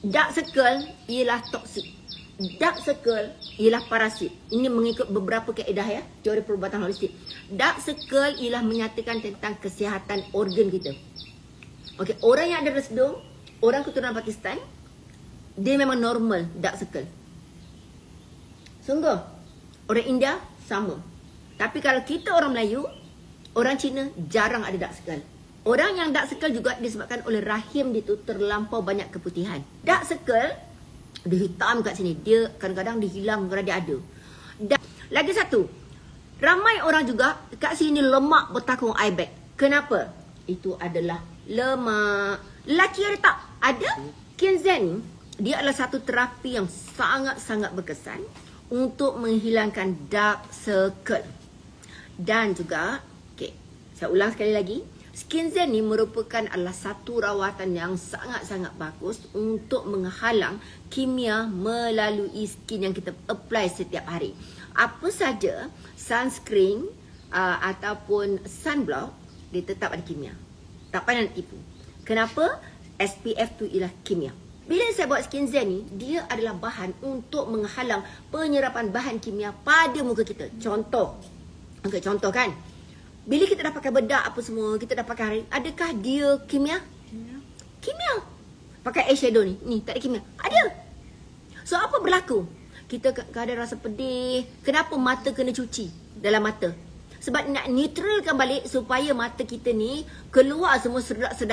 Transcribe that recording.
Dark circle ialah toxic. Dark circle ialah parasit. Ini mengikut beberapa kaedah ya, teori perubatan holistik. Dark circle ialah menyatakan tentang kesihatan organ kita. Okey, orang yang ada resedung, orang keturunan Pakistan, dia memang normal dark circle. Sungguh. Orang India sama. Tapi kalau kita orang Melayu, orang Cina jarang ada dark circle. Orang yang dark circle juga disebabkan oleh rahim dia tu terlampau banyak keputihan. Dark circle dia hitam kat sini. Dia kadang-kadang dia hilang, kadang dia ada. Dan lagi satu. Ramai orang juga kat sini lemak bertakung eye bag. Kenapa? Itu adalah lemak. Lelaki ada tak? Ada. Kenzen ni, dia adalah satu terapi yang sangat-sangat berkesan untuk menghilangkan dark circle. Dan juga, okay, saya ulang sekali lagi. Skin Zen ni merupakan adalah satu rawatan yang sangat-sangat bagus untuk menghalang kimia melalui skin yang kita apply setiap hari. Apa saja sunscreen uh, ataupun sunblock dia tetap ada kimia. Tak payah nak tipu. Kenapa? SPF tu ialah kimia. Bila saya buat skin zen ni, dia adalah bahan untuk menghalang penyerapan bahan kimia pada muka kita. Contoh. Okay, contoh kan. Bila kita dah pakai bedak apa semua, kita dah pakai hari, adakah dia kimia? Kimia. Pakai eyeshadow ni. Ni, tak ada kimia. Ada. So, apa berlaku? Kita kadang rasa pedih. Kenapa mata kena cuci dalam mata? Sebab nak neutralkan balik supaya mata kita ni keluar semua serat-serat